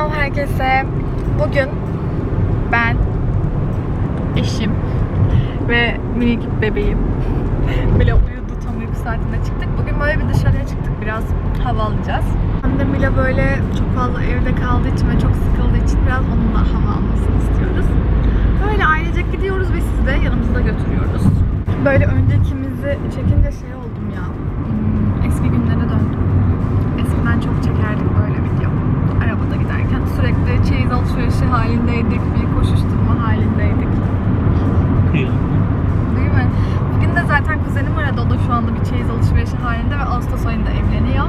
Selam herkese. Bugün ben, eşim ve minik bebeğim Mila uyudu tam uyku saatinde çıktık. Bugün böyle bir dışarıya çıktık biraz hava alacağız. Hem de Mila böyle çok fazla evde kaldığı için ve çok sıkıldığı için biraz onunla hava almasını istiyoruz. Böyle ailecek gidiyoruz ve sizi de yanımızda götürüyoruz. Böyle öncekimizi çekince şey oldum ya. hmm, Eski günlere döndüm. Eskiden çok çekerdik böyle sürekli çeyiz alışverişi halindeydik, bir koşuşturma halindeydik. Değil mi? Bugün de zaten kuzenim aradı. O da şu anda bir çeyiz alışverişi halinde ve Ağustos ayında evleniyor.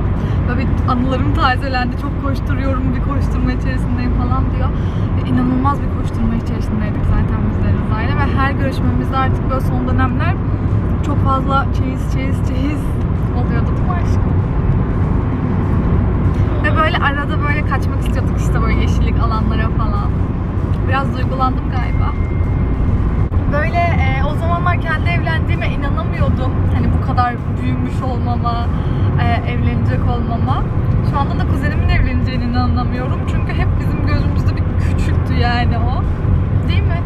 Böyle bir anılarım tazelendi. Çok koşturuyorum, bir koşturma içerisindeyim falan diyor. Ve inanılmaz bir koşturma içerisindeydik zaten biz de Rıza'yla. Ve her görüşmemizde artık böyle son dönemler çok fazla çeyiz, çeyiz, çeyiz oluyordu değil mi aşkım? Böyle arada böyle kaçmak istiyorduk işte böyle yeşillik alanlara falan. Biraz duygulandım galiba. Böyle e, o zamanlar kendi evlendiğime inanamıyordum. Hani bu kadar büyümüş olmama, e, evlenecek olmama. Şu anda da kuzenimin evleneceğine inanamıyorum. Çünkü hep bizim gözümüzde bir küçüktü yani o. Değil mi?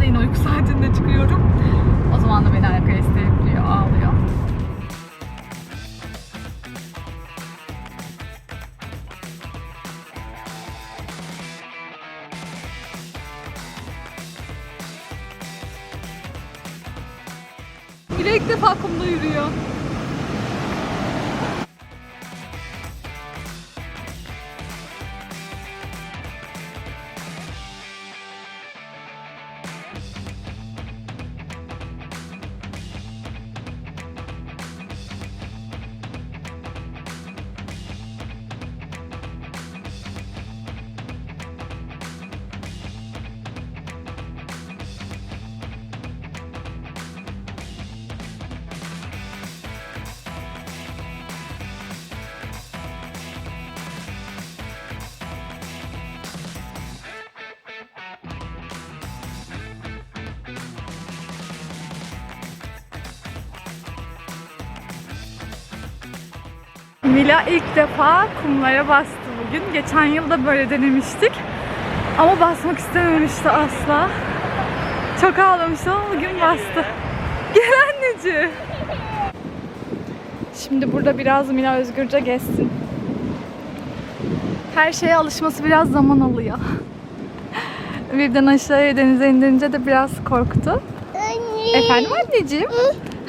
De yine uyku saatinde çıkıyorum. O zaman da beni arkaya isteyebiliyor, ağlıyor. Bile ilk defa yürüyor. Mila ilk defa kumlara bastı bugün. Geçen yıl da böyle denemiştik. Ama basmak istememişti asla. Çok ağlamıştı ama bugün bastı. Gel anneciğim. Şimdi burada biraz Mila özgürce gezsin. Her şeye alışması biraz zaman alıyor. Birden aşağıya denize indirince de biraz korktu. Efendim anneciğim?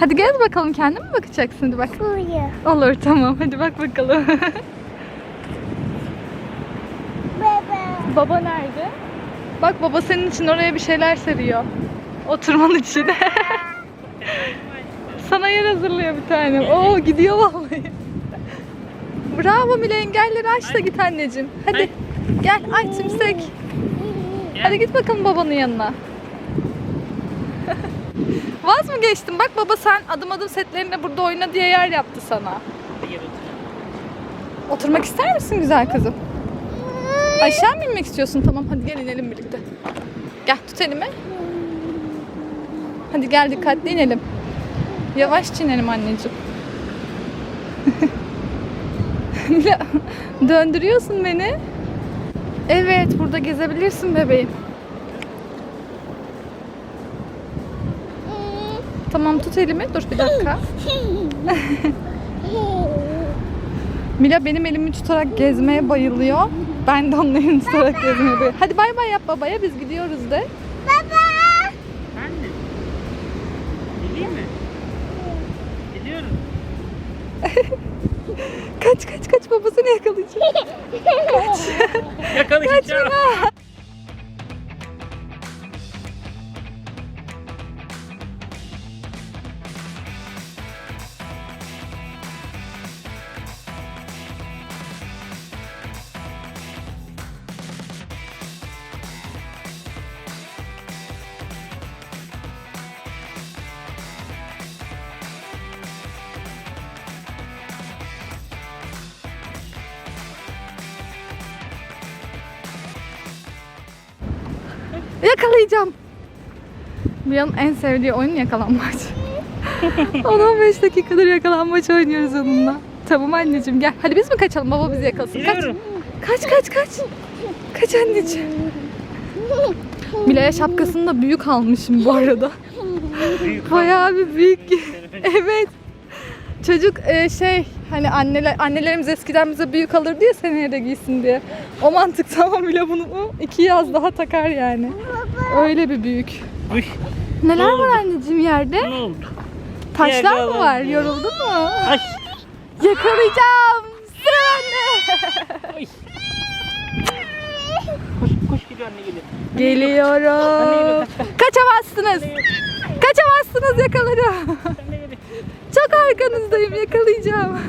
Hadi gel bakalım kendin mi bakacaksın? Hadi bak. Buraya. Olur tamam hadi bak bakalım. Baba. baba nerede? Bak baba senin için oraya bir şeyler seriyor. Oturman için. Sana yer hazırlıyor bir tane. Oo gidiyor vallahi. Bravo Mile engelleri aç da git anneciğim. Hadi gel aç simsek. Hadi git bakalım babanın yanına. Vaz mı geçtin? Bak baba sen adım adım setlerine burada oyna diye yer yaptı sana. Oturmak ister misin güzel kızım? Aşağı mı inmek istiyorsun? Tamam hadi gel inelim birlikte. Gel tut elimi. Hadi gel dikkatli inelim. Yavaş inelim anneciğim. Döndürüyorsun beni. Evet burada gezebilirsin bebeğim. Tamam tut elimi. Dur bir dakika. Mila benim elimi tutarak gezmeye bayılıyor. Ben de onun elini tutarak gezmeye bayılıyorum. Hadi bay bay yap babaya biz gidiyoruz de. Baba. Ben de. Gideyim mi? Gidiyorum. Kaç kaç kaç babasını yakalayacak. Yakalayacağım. Yakalayacağım. Mila'nın en sevdiği oyun yakalanmaç. 10-15 dakikadır yakalanmaç oynuyoruz onunla. Tamam anneciğim gel. Hadi biz mi kaçalım? Baba bizi yakalasın. Kaç. Kaç kaç kaç. Kaç anneciğim. Mila'ya şapkasını da büyük almışım bu arada. Büyük Bayağı bir büyük. evet. Çocuk e, şey hani anneler annelerimiz eskiden bize büyük alırdı ya seneye de giysin diye. O mantık tamam bile bunu iki yaz daha takar yani. Öyle bir büyük. Uy, Neler Ne var anneciğim yerde? ne oldu? Taşlar mı var? Yoruldun mu? Ay. Yakalayacağım. Sıra bende. Ay. Koş koş gidiyor anne geliyor. Geliyorum. Kaçamazsınız. Kaçamazsınız yakalarım. Anne geliyor. Çok arkanızdayım yakalayacağım.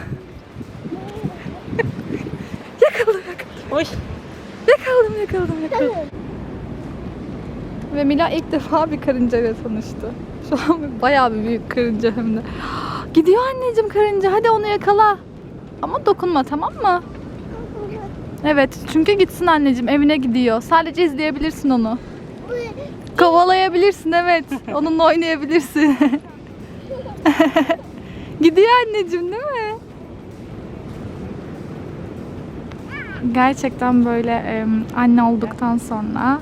yakaladım yakaladım. Oy. Yakaladım yakaladım yakaladım. Ve Mila ilk defa bir karıncayla tanıştı. Şu an bayağı bir büyük karınca hem de. Gidiyor anneciğim karınca hadi onu yakala. Ama dokunma tamam mı? Evet çünkü gitsin anneciğim evine gidiyor. Sadece izleyebilirsin onu. Kovalayabilirsin evet. Onunla oynayabilirsin. Gidiyor anneciğim değil mi? Gerçekten böyle anne olduktan sonra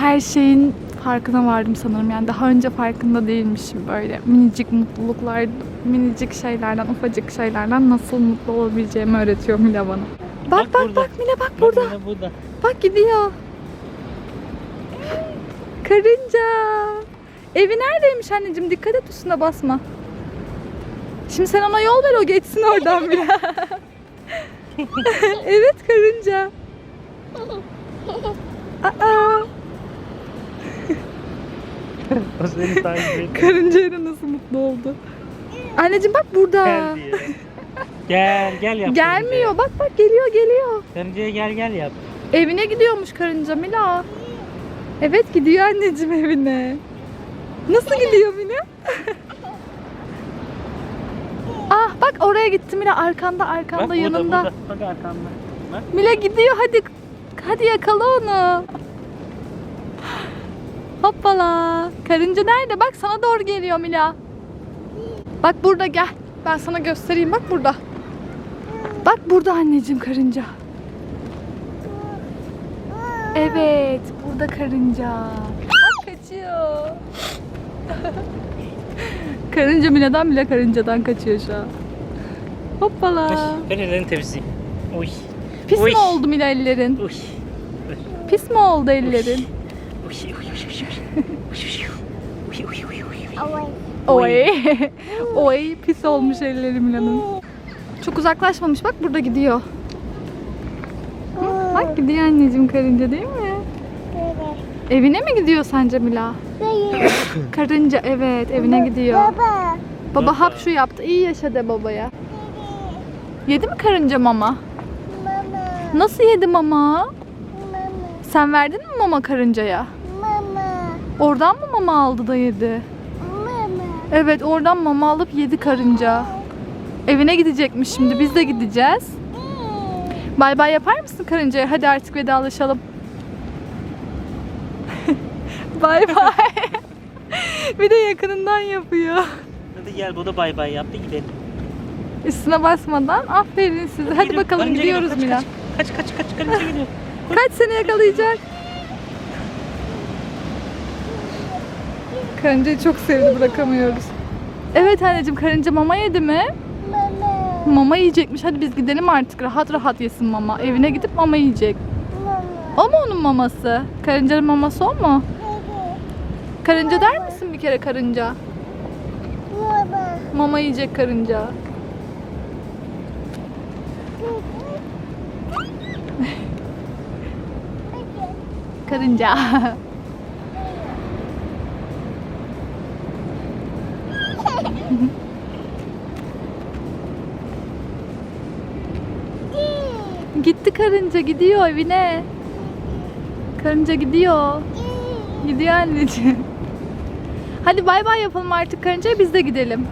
her şeyin farkına vardım sanırım. Yani daha önce farkında değilmişim böyle minicik mutluluklar, minicik şeylerden, ufacık şeylerden nasıl mutlu olabileceğimi öğretiyor Mila bana. Bak Bak bak bak Mila bak burada. Bak burada. Bak gidiyor. Karınca. Evi neredeymiş anneciğim? Dikkat et üstüne basma. Şimdi sen ona yol ver o geçsin oradan bile. evet karınca. Aa, O seni takip ediyor. karıncayla nasıl mutlu oldu. Anneciğim bak burada. Gel diye. Gel gel yap. Gelmiyor. Bak bak geliyor geliyor. Karıncaya gel gel yap. Evine gidiyormuş karınca Mila. Evet gidiyor anneciğim evine. Nasıl gidiyor Mila? ah bak oraya gitti Mila arkanda arkanda Bak burada yanında. burada. Bak arkanda. Bak. Mila gidiyor hadi. Hadi yakala onu. Hoppala. Karınca nerede? Bak sana doğru geliyor Mila. Bak burada gel. Ben sana göstereyim. Bak burada. Bak burada anneciğim karınca. Evet, burada karınca. Karınca Mila'dan bile karıncadan kaçıyor şu an. Hoppala. Ay, Ben ellerini temizleyeyim. Oy. Pis Oy. mi oldu Mila ellerin? Oy. Pis mi oldu ellerin? Oy, oy, oy, oy, oy. Oy, oy, oy, oy, oy. Oy. Oy pis olmuş elleri Mila'nın. Çok uzaklaşmamış bak burada gidiyor. Hı, Bak gidiyor anneciğim karınca değil mi? Evine mi gidiyor sence Mila? Karınca evet evine gidiyor. Baba. Baba hap şu yaptı. İyi yaşa de babaya. Yedi mi karınca mama? Mama. Nasıl yedi mama? Mama. Sen verdin mi mama karıncaya? Mama. Oradan mı mama aldı da yedi? Mama. Evet oradan mama alıp yedi karınca. Evine gidecekmiş şimdi biz de gideceğiz. Bay bay yapar mısın karıncaya? Hadi artık vedalaşalım. Bay bay. bir de yakınından yapıyor. Hadi gel bu da bay bay yaptı gidelim. Üstüne basmadan aferin size. Hadi Gidiyor, bakalım karınca gidiyoruz geliyor, Mila. Kaç kaç kaç kaç karınca gidiyor. Kaç seni yakalayacak? Karıncayı çok sevdi bırakamıyoruz. Evet anneciğim karınca mama yedi mi? Mama. Mama yiyecekmiş. Hadi biz gidelim artık. Rahat rahat yesin mama. Evine gidip mama yiyecek. Mama. O mu onun maması? Karıncanın maması o mu? Karınca der misin bir kere karınca? Mama. Mama yiyecek karınca. Karınca. Gitti karınca gidiyor evine. Karınca gidiyor. Gidiyor anneciğim. Hadi bay bay yapalım artık karınca biz de gidelim.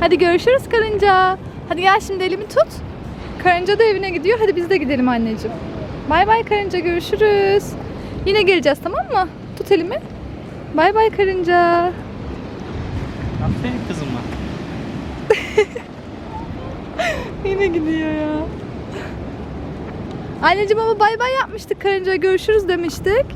Hadi görüşürüz karınca. Hadi gel şimdi elimi tut. Karınca da evine gidiyor. Hadi biz de gidelim anneciğim. Bay bay karınca görüşürüz. Yine geleceğiz tamam mı? Tut elimi. Bay bay karınca. Aferin kızıma. Yine gidiyor ya. Anneciğim ama bay bay yapmıştık karınca. Görüşürüz demiştik.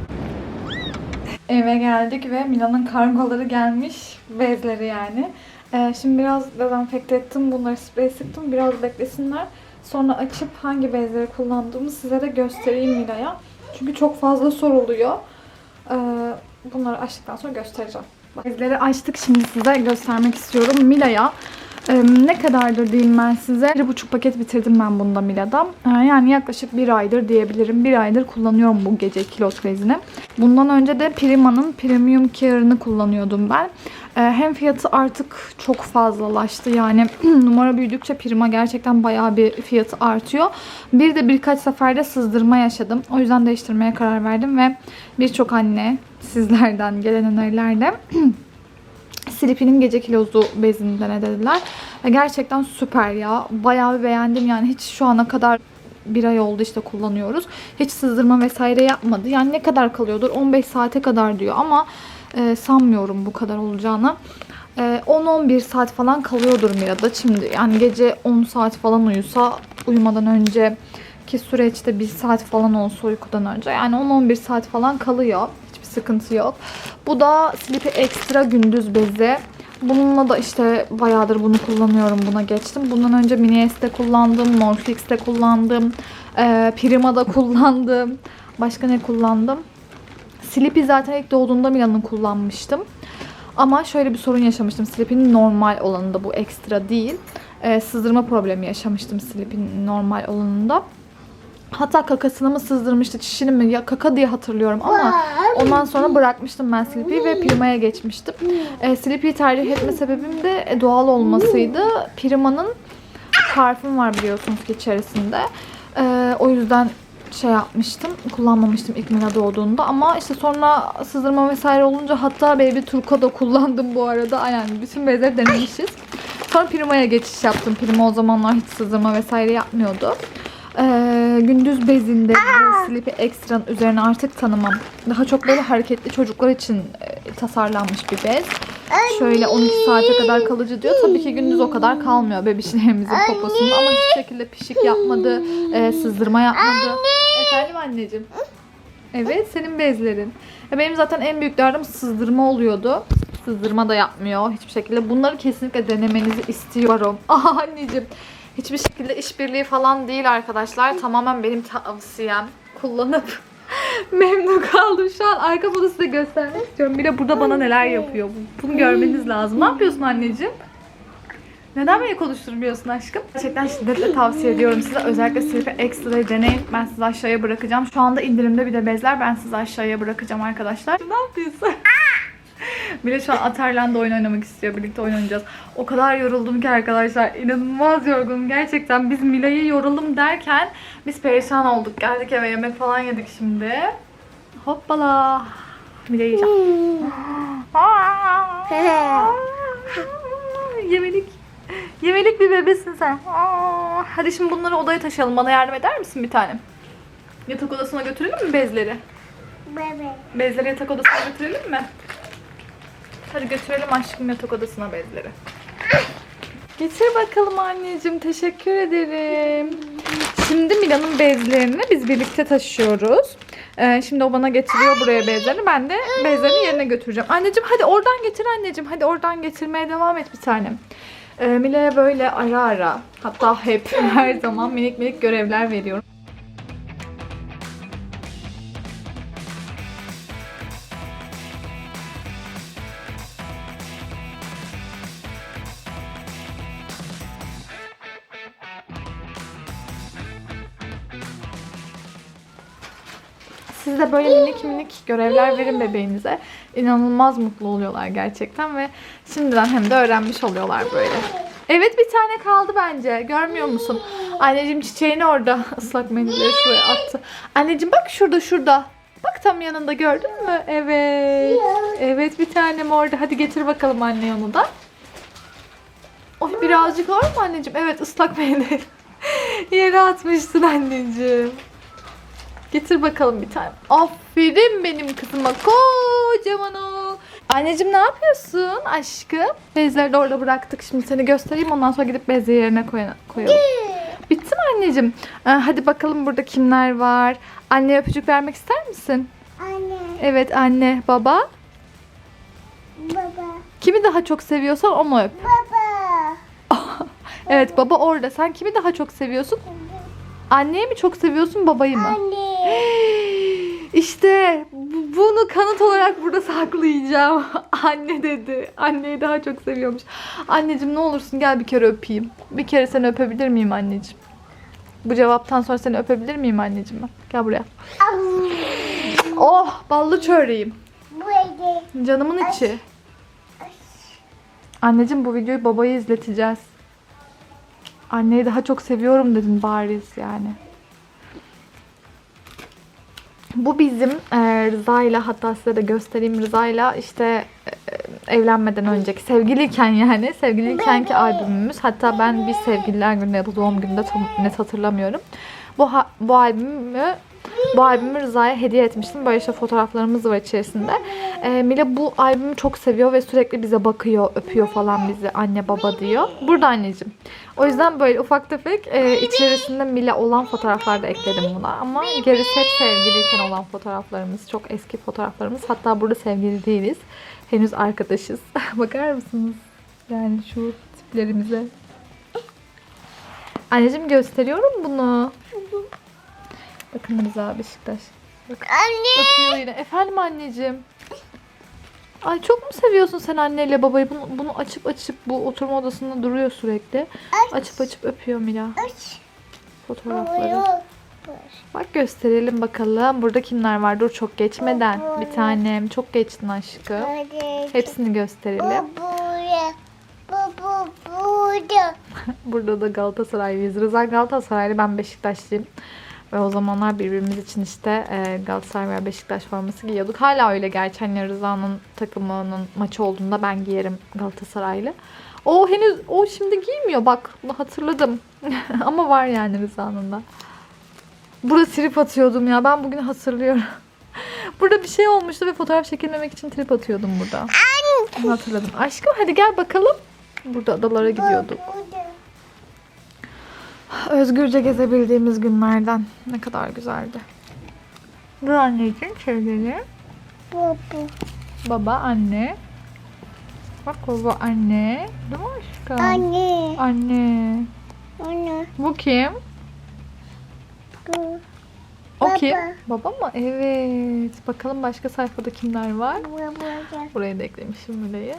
Eve geldik ve Milan'ın kargoları gelmiş. Bezleri yani. Ee, şimdi biraz dezenfekte ettim. Bunları sprey sıktım. Biraz beklesinler. Sonra açıp hangi bezleri kullandığımı size de göstereyim Mila'ya. Çünkü çok fazla soruluyor. Ee, bunları açtıktan sonra göstereceğim. Bezleri açtık şimdi size göstermek istiyorum. Mila'ya ee, ne kadardır diyeyim ben size. Bir buçuk paket bitirdim ben bunda Mila'da. Ee, yani yaklaşık bir aydır diyebilirim. Bir aydır kullanıyorum bu gece kilot bezini. Bundan önce de Prima'nın Premium Care'ını kullanıyordum ben. Ee, hem fiyatı artık çok fazlalaştı. Yani numara büyüdükçe Prima gerçekten bayağı bir fiyatı artıyor. Bir de birkaç seferde sızdırma yaşadım. O yüzden değiştirmeye karar verdim ve birçok anne sizlerden gelen önerilerle Sleepy'nin gece kilozu bezini denediler. Ve gerçekten süper ya. Bayağı beğendim yani hiç şu ana kadar bir ay oldu işte kullanıyoruz. Hiç sızdırma vesaire yapmadı. Yani ne kadar kalıyordur? 15 saate kadar diyor ama e, sanmıyorum bu kadar olacağını. E, 10-11 saat falan kalıyordur Mira'da şimdi. Yani gece 10 saat falan uyusa uyumadan önce ki süreçte 1 saat falan olsa uykudan önce. Yani 10-11 saat falan kalıyor. Sıkıntı yok. Bu da Sleepy Extra gündüz bezi. Bununla da işte bayağıdır bunu kullanıyorum. Buna geçtim. Bundan önce Mini S'te kullandım. Morphix'te kullandım. E, Prima'da kullandım. Başka ne kullandım? Sleepy zaten ilk doğduğunda Mila'nın kullanmıştım. Ama şöyle bir sorun yaşamıştım. Sleepy'nin normal olanında bu ekstra değil. Ee, sızdırma problemi yaşamıştım Sleepy'nin normal olanında. Hatta kakasını mı sızdırmıştı, çişini mi? Ya kaka diye hatırlıyorum ama ondan sonra bırakmıştım ben Sleepy'yi ve Prima'ya geçmiştim. Ee, Sleepy'yi tercih etme sebebim de e, doğal olmasıydı. Prima'nın parfüm var biliyorsunuz ki içerisinde. Ee, o yüzden şey yapmıştım. Kullanmamıştım ilk Mila doğduğunda. Ama işte sonra sızdırma vesaire olunca hatta Baby Turco da kullandım bu arada. Yani bütün bezleri denemişiz. Sonra Prima'ya geçiş yaptım. Prima o zamanlar hiç sızdırma vesaire yapmıyordu. Ee, gündüz bezinde bu Sleepy Extra'nın üzerine artık tanımam. Daha çok böyle hareketli çocuklar için e, tasarlanmış bir bez. Şöyle 12 saate kadar kalıcı diyor. Tabii ki gündüz o kadar kalmıyor bebişlerimizin poposunda ama hiçbir şekilde pişik yapmadı, e, sızdırma yapmadı. Efendim anneciğim. Evet senin bezlerin. Ya benim zaten en büyük derdim sızdırma oluyordu. Sızdırma da yapmıyor hiçbir şekilde. Bunları kesinlikle denemenizi istiyorum. Aha anneciğim. Hiçbir şekilde işbirliği falan değil arkadaşlar. Tamamen benim tavsiyem. Kullanıp memnun kaldım. Şu an arka fonu size göstermek istiyorum. Bir de burada bana neler yapıyor. Bunu görmeniz lazım. Ne yapıyorsun anneciğim? Neden beni konuşturmuyorsun aşkım? Gerçekten şiddetle tavsiye ediyorum size. Özellikle Sleepy Extra'yı deneyin. Ben size aşağıya bırakacağım. Şu anda indirimde bir de bezler. Ben size aşağıya bırakacağım arkadaşlar. Ne yapıyorsun? Bile şu an Atarlan'da oyun oynamak istiyor. Birlikte oyun oynayacağız. O kadar yoruldum ki arkadaşlar. İnanılmaz yorgunum. Gerçekten biz Mila'yı yoralım derken biz perişan olduk. Geldik eve yemek falan yedik şimdi. Hoppala. Mila yiyeceğim. Yemelik. Yemelik bir bebesin sen. Hadi şimdi bunları odaya taşıyalım. Bana yardım eder misin bir tanem? Yatak odasına götürelim mi bezleri? Bebe. Bezleri yatak odasına götürelim mi? Hadi götürelim aşkım yatak odasına bezleri. Getir bakalım anneciğim. Teşekkür ederim. Şimdi Mila'nın bezlerini biz birlikte taşıyoruz. Ee, şimdi o bana getiriyor buraya bezlerini. Ben de bezlerini yerine götüreceğim. Anneciğim hadi oradan getir anneciğim. Hadi oradan getirmeye devam et bir tanem. Ee, Mila'ya böyle ara ara hatta hep her zaman minik minik görevler veriyorum. Siz de böyle minik minik görevler verin bebeğinize. İnanılmaz mutlu oluyorlar gerçekten ve şimdiden hem de öğrenmiş oluyorlar böyle. Evet bir tane kaldı bence. Görmüyor musun? Anneciğim çiçeğini orada ıslak mendilleri şuraya attı. Anneciğim bak şurada şurada. Bak tam yanında gördün mü? Evet. Evet bir tanem orada. Hadi getir bakalım anne onu da. Oy birazcık var mı anneciğim? Evet ıslak mendil. Yere atmışsın anneciğim. Getir bakalım bir tane. Aferin benim kızıma. Kocaman o. Anneciğim ne yapıyorsun aşkım? Bezleri de orada bıraktık. Şimdi seni göstereyim. Ondan sonra gidip bezleri yerine koy- koyalım. Bitti mi anneciğim? Ee, hadi bakalım burada kimler var? Anneye öpücük vermek ister misin? Anne. Evet anne, baba. Baba. Kimi daha çok seviyorsan onu öp. Baba. Evet baba orada. Sen kimi daha çok seviyorsun? Anneyi mi çok seviyorsun babayı mı? Anne. İşte bu- bunu kanıt olarak burada saklayacağım. Anne dedi. Anneyi daha çok seviyormuş. Anneciğim ne olursun gel bir kere öpeyim. Bir kere seni öpebilir miyim anneciğim? Bu cevaptan sonra seni öpebilir miyim anneciğim? Gel buraya. Oh ballı çöreğim. Canımın içi. Anneciğim bu videoyu babaya izleteceğiz. Anneyi daha çok seviyorum dedin bariz yani. Bu bizim e, Rıza'yla hatta size de göstereyim Rıza'yla işte e, evlenmeden önceki sevgiliyken yani sevgiliykenki albümümüz. Hatta ben bir sevgililer günü ya da doğum gününde tam net hatırlamıyorum. Bu bu albümü bu albümü Rıza'ya hediye etmiştim. Böyle işte fotoğraflarımız var içerisinde. Ee, Mila bu albümü çok seviyor ve sürekli bize bakıyor, öpüyor falan bizi anne baba diyor. Burada anneciğim. O yüzden böyle ufak tefek e, içerisinde Mila olan fotoğraflar da ekledim buna. Ama gerisi hep sevgiliyken olan fotoğraflarımız. Çok eski fotoğraflarımız. Hatta burada sevgili değiliz. Henüz arkadaşız. Bakar mısınız? Yani şu tiplerimize. Anneciğim gösteriyorum bunu. Bakın Rıza Beşiktaş. Anne. Öpüyor yine. Efendim anneciğim. Ay çok mu seviyorsun sen anneyle babayı? Bunu, bunu açıp açıp bu oturma odasında duruyor sürekli. Açıp açıp öpüyor Mila Aç. fotoğrafları. Bak gösterelim bakalım. Burada kimler var? Dur çok geçmeden. Bir tanem. Çok geçtin aşkım. Hepsini gösterelim. Burada. Burada da Galatasaraylıyız. Rıza Galatasaraylı, ben Beşiktaşlıyım. Ve o zamanlar birbirimiz için işte e, Galatasaray veya Beşiktaş forması giyiyorduk. Hala öyle gerçi. Hani Rıza'nın takımının maçı olduğunda ben giyerim Galatasaraylı. O henüz, o şimdi giymiyor. Bak bunu hatırladım. Ama var yani Rıza'nın da. Burada trip atıyordum ya. Ben bugün hatırlıyorum. Burada bir şey olmuştu ve fotoğraf çekilmemek için trip atıyordum burada. Bunu hatırladım. Aşkım hadi gel bakalım. Burada adalara gidiyorduk. Özgürce gezebildiğimiz günlerden ne kadar güzeldi. Dur anneciğim. Bu bu. Baba, anne. Bak baba, anne. Değil mi aşkım? Anne. Anne. Anne. Bu kim? Bu. O Baba. kim? Baba mı? Evet. Bakalım başka sayfada kimler var? Burada. Buraya da eklemişim Müle'yi.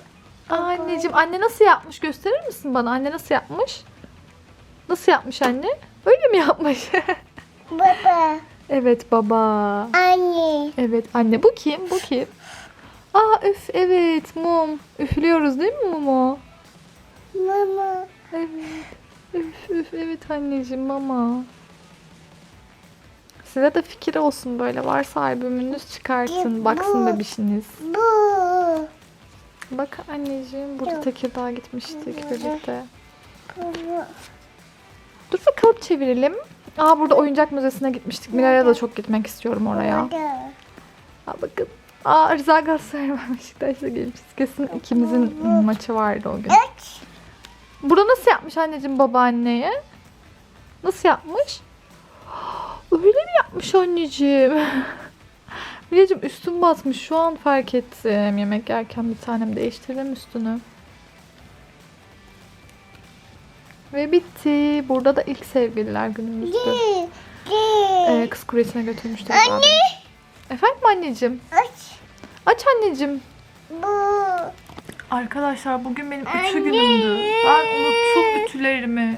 Aa, anneciğim anne nasıl yapmış gösterir misin bana? Anne nasıl yapmış? Nasıl yapmış anne? Öyle mi yapmış? Baba. evet baba. Anne. Evet anne bu kim? Bu kim? Aa üf evet mum. Üflüyoruz değil mi mumu? Mama. Evet. Üf üf evet anneciğim mama. Size de fikir olsun böyle varsa albümünüz çıkartın. Baksın bebişiniz. Bu. Bak anneciğim burada Tekirdağ'a gitmiştik birlikte. Bu. Dur bakalım çevirelim. Aa burada oyuncak müzesine gitmiştik. Miray'a da çok gitmek istiyorum oraya. Aa bakın. Aa Rıza Galatasaray ben Beşiktaş'ta gelmişiz. Kesin ikimizin maçı vardı o gün. Burada nasıl yapmış anneciğim babaanneye? Nasıl yapmış? Öyle mi yapmış anneciğim? Bileciğim üstüm batmış. Şu an fark ettim. Yemek yerken bir tanem değiştirdim üstünü. Ve bitti. Burada da ilk sevgililer günümüzdü. Ee, kız kulesine götürmüştük. Anne! Efendim anneciğim? Aç. Aç anneciğim. Bu. Arkadaşlar bugün benim ütü Anne. günümdü. Ben unuttum ütülerimi.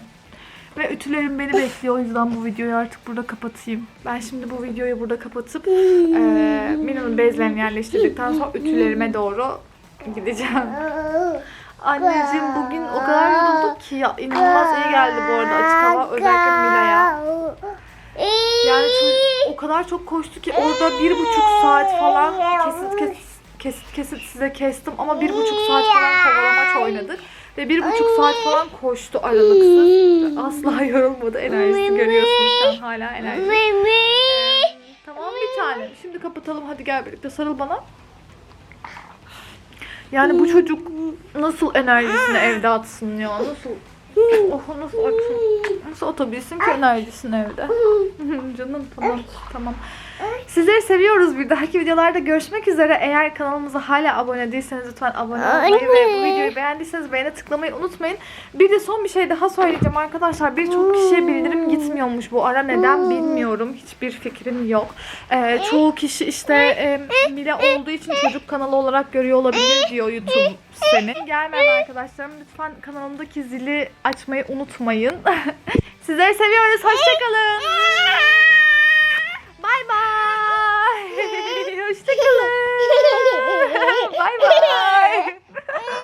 Ve ütülerim beni bekliyor. O yüzden bu videoyu artık burada kapatayım. Ben şimdi bu videoyu burada kapatıp eee Mina'nın bezlerini yerleştirdikten sonra ütülerime doğru gideceğim. Anneciğim bugün o kadar yorulduk ki ya inanılmaz iyi geldi bu arada açık hava özellikle Mila'ya. Yani çocuk o kadar çok koştu ki orada bir buçuk saat falan kesit kesit kesit kesit size kestim ama bir buçuk saat falan kovalamaç oynadık. Ve bir buçuk saat falan koştu aralıksız. Asla yorulmadı enerjisi görüyorsunuz an hala enerji. Mimi. Tamam Bir tane. Şimdi kapatalım. Hadi gel birlikte sarıl bana. Yani bu çocuk nasıl enerjisini evde atsın ya? Nasıl Oh nasıl atsın? Nasıl atabilsin ki enerjisini evde? Canım tamam tamam. Sizleri seviyoruz. Bir dahaki videolarda görüşmek üzere. Eğer kanalımıza hala abone değilseniz lütfen abone olmayı ve bu videoyu beğendiyseniz beğene tıklamayı unutmayın. Bir de son bir şey daha söyleyeceğim arkadaşlar. Birçok kişiye bildirim gitmiyormuş bu ara. Neden bilmiyorum. Hiçbir fikrim yok. Ee, çoğu kişi işte e, Mile olduğu için çocuk kanalı olarak görüyor olabilir diyor YouTube seni. Gelmeyen arkadaşlarım lütfen kanalımdaki zili açmayı unutmayın. Sizleri seviyoruz. Hoşçakalın. Bay bay. Hoşçakalın. Bay bay.